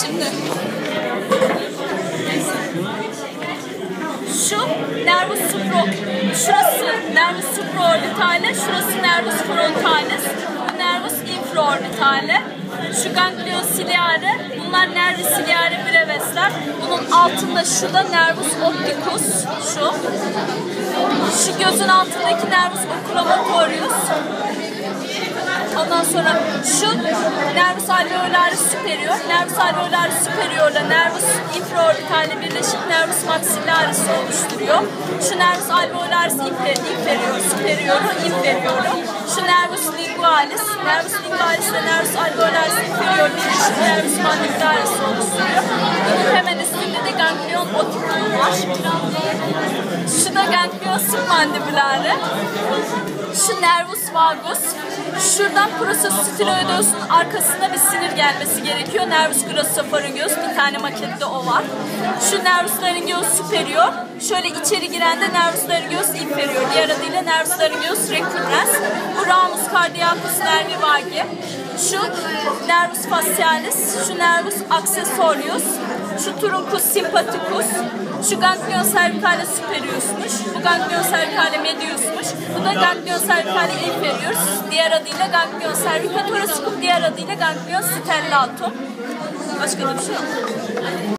Şimdi şu nervus supro, şurası nervus supraorbitale, şurası nervus frontalis, bu nervus infraorbitale, şu ganglion ciliare, bunlar nervus ciliare brevesler, bunun altında şu da nervus opticus, şu, şu gözün altındaki nervus oculomotorius, Ondan sonra şu nervus alveolaris superior, nervus alveolaris superior ile nervus infraorbitale birleşip nervus maxillaris oluşturuyor. Şu nervus alveolaris inferior, superioru, inferioru. Şu nervus lingualis, nervus lingualis ile nervus alveolaris inferior birleşip nervus mandibularisi oluşturuyor. Bunun hemen üstünde de ganglion oticum var. Şu da ganglion submandibulare. Şu nervus vagus. Şuradan processus tiroideus'un arkasında bir sinir gelmesi gerekiyor. Nervus grosopharyngeus bir tane makette o var. Şu nervus laryngeus superior. Şöyle içeri giren de nervus laryngeus inferior. Diğer adıyla nervus laryngeus recurrens. Bu ramus cardiacus nervi vagi. Şu nervus facialis, şu nervus accessorius, şu truncus sympathicus, şu ganglion cervicale superiusmuş, bu ganglion cervicale mediusmuş, bu da ganglion cervicale inferius, diğer adıyla ganglion cervicae thoracicum, diğer adıyla ganglion stellatum. Başka da bir şey yok.